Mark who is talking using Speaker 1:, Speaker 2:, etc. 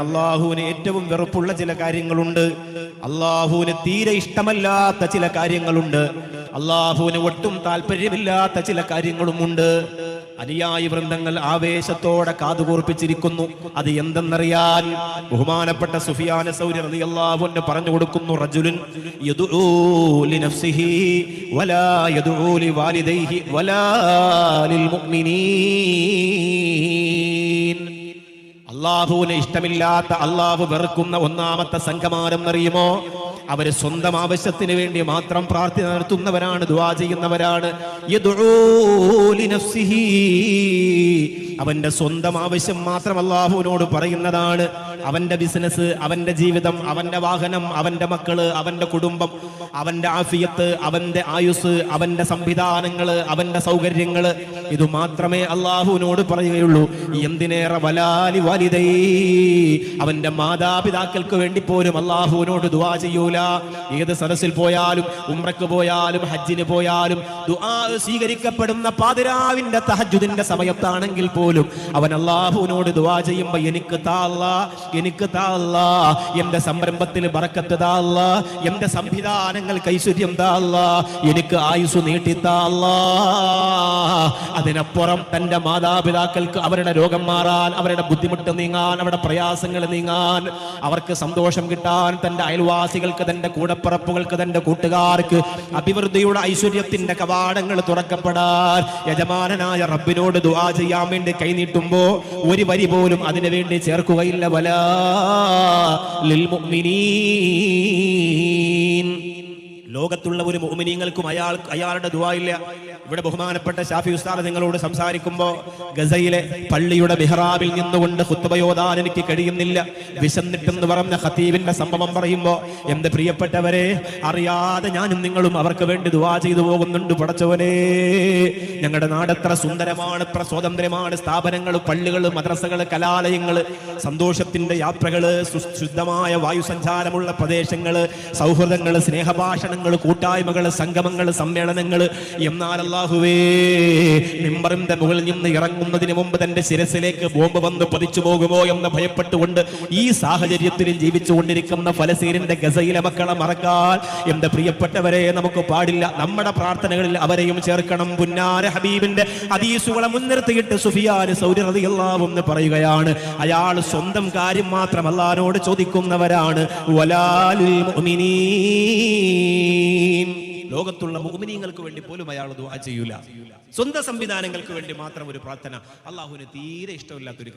Speaker 1: അള്ളാഹുവിന് ഏറ്റവും വെറുപ്പുള്ള ചില കാര്യങ്ങളുണ്ട്. അള്ളാഹുവിന് തീരെ ഇഷ്ടമല്ലാത്ത ചില കാര്യങ്ങളുണ്ട്. അള്ളാഹുവിന് ഒട്ടും താല്പര്യമില്ലാത്ത ചില കാര്യങ്ങളുമുണ്ട്. അനുയായി വൃന്ദങ്ങൾ ആവേശത്തോടെ കാതുകൂർപ്പിച്ചിരിക്കുന്നു. അത് എന്തെന്നറിയാൻ ബഹുമാനപ്പെട്ട സുഫിയാന സൗരി റളിയല്ലാഹുവിന് പറഞ്ഞു കൊടുക്കുന്നു റജുലിൻ യദുഊ ലിനഫ്സിഹി വലാ അള്ളാഹുവിന് ഇഷ്ടമില്ലാത്ത അള്ളാഹു വെറുക്കുന്ന ഒന്നാമത്തെ സംഘമാനം അവർ സ്വന്തം ആവശ്യത്തിന് വേണ്ടി മാത്രം പ്രാർത്ഥന നടത്തുന്നവരാണ് ദുവാ ചെയ്യുന്നവരാണ്. അവന്റെ സ്വന്തം ആവശ്യം മാത്രം അള്ളാഹുവിനോട് പറയുന്നതാണ്. അവന്റെ ബിസിനസ് അവന്റെ ജീവിതം അവന്റെ വാഹനം അവന്റെ മക്കൾ അവന്റെ കുടുംബം അവന്റെ ആഫിയത്ത് അവന്റെ ആയുസ് അവന്റെ സംവിധാനങ്ങൾ അവന്റെ സൗകര്യങ്ങൾ. ഇത് മാത്രമേ അള്ളാഹുവിനോട് പറയുകയുള്ളൂ. എന്തിനേറെ വലാലി വാലിദൈ. അവന്റെ മാതാപിതാക്കൾക്ക് വേണ്ടി പോലും അള്ളാഹുവിനോട് ദുവാ ചെയ്യൂല. ഏത് സദസ്സിൽ പോയാലും ഉമ്രക്ക് പോയാലും ഹജ്ജിന് പോയാലും ദുആ സ്വീകരിക്കപ്പെടുന്ന പാതിരാവിന്റെ തഹജുദിന്റെ സമയത്താണെങ്കിൽ പോലും അവൻ അള്ളാഹുവിനോട് ദുആ ചെയ്യുമ്പോ എനിക്ക് താല്ല എനിക്ക് താല്ല എന്റെ സംരംഭത്തിൽ ബറക്കത്ത് താല്ല എന്റെ സംവിധാനങ്ങൾ ഐശ്വര്യം താല്ല എനിക്ക് ആയുസ് നീട്ടി താല്ല. അതിനപ്പുറം തന്റെ മാതാപിതാക്കൾക്ക് അവരുടെ രോഗം മാറാൻ അവരുടെ ബുദ്ധിമുട്ട് നീങ്ങാൻ അവരുടെ പ്രയാസങ്ങൾ നീങ്ങാൻ അവർക്ക് സന്തോഷം കിട്ടാൻ തന്റെ അയൽവാസികൾക്ക് തന്റെ കൂടപ്പറപ്പുകൾക്ക് തന്റെ കൂട്ടുകാർക്ക് അഭിവൃദ്ധിയുടെ ഐശ്വര്യത്തിന്റെ കവാടങ്ങൾ തുറക്കപ്പെടാൻ യജമാനനായ റബ്ബിനോട് ദുആ ചെയ്യാൻ വേണ്ടി കൈനീട്ടുമ്പോ ഒരു വരി പോലും അതിനു വേണ്ടി ചേർക്കുകയില്ല. വലാ ലിൽ മുഅ്മിനീൻ. ലോകത്തുള്ള ഒരു മോമിനീങ്ങൾക്കും അയാൾ അയാളുടെ ദുആ ഇല്ല ഇവിടെ ബഹുമാനപ്പെട്ട ഷാഫി ഉസ്താദ് നിങ്ങളോട് സംസാരിക്കുമ്പോൾ ഗസയിലെ പള്ളിയുടെ മിഹ്റാബിൽ നിന്നുകൊണ്ട് ഖുത്ബയോദാൻ എനിക്ക് കഴിയുന്നില്ല. വിശന്നിട്ടെന്ന് പറഞ്ഞ ഖത്തീബിന്റെ സംഭവം പറയുമ്പോൾ എന്റെ പ്രിയപ്പെട്ടവരെ അറിയാതെ ഞാനും നിങ്ങളും അവർക്ക് വേണ്ടി ദുവാ ചെയ്തു പോകുന്നുണ്ട് പടച്ചവനെ. ഞങ്ങളുടെ നാട് എത്ര സുന്ദരമാണ് എത്ര സ്വാതന്ത്ര്യമാണ്. സ്ഥാപനങ്ങൾ പള്ളികൾ മദ്രസകൾ കലാലയങ്ങൾ സന്തോഷത്തിന്റെ യാത്രകൾ സു- ശുദ്ധമായ വായുസഞ്ചാരമുള്ള പ്രദേശങ്ങൾ സൗഹൃദങ്ങൾ സ്നേഹഭാഷണങ്ങൾ കൂട്ടായ്മകൾ സംഗമങ്ങൾ സമ്മേളനങ്ങൾ എന്നാൽ അള്ളാഹുവേ മിമ്പറിന്റെ മുകളിൽ നിന്ന് ഇറങ്ങുന്നതിന് മുമ്പ് തന്റെ ശിരസിലേക്ക് ബോംബ് വന്ന് പതിച്ചു പോകുമോ എന്ന് ഭയപ്പെട്ടുകൊണ്ട് ഈ സാഹചര്യത്തിൽ ജീവിച്ചുകൊണ്ടിരിക്കുന്ന ഫലസീരിന്റെ ഗസയിലെ മക്കളെ മറക്കാൻ എന്റെ പ്രിയപ്പെട്ടവരെ നമുക്ക് പാടില്ല. നമ്മുടെ പ്രാർത്ഥനകളിൽ അവരെയും ചേർക്കണം. പുന്നാര ഹബീബിന്റെ ഹദീസുകളെ മുൻനിർത്തിയിട്ട് സുഫിയാൻ സൗരി റളിയല്ലാഹു എന്ന് പറയുകയാണ്. അയാൾ സ്വന്തം കാര്യം മാത്രം അള്ളഹാനോട് ചോദിക്കുന്നവരാണ്. വലാലിൽ മുഅ്മിനീൻ. ലോകത്തുള്ള മുഅ്മിനീങ്ങൾക്ക് വേണ്ടി പോലും അയാൾ ദുആ ചെയ്യൂല. സ്വന്തം സംവിധാനങ്ങൾക്ക് വേണ്ടി മാത്രം ഒരു പ്രാർത്ഥന. അള്ളാഹുവിന് തീരെ ഇഷ്ടമില്ലാത്തൊരു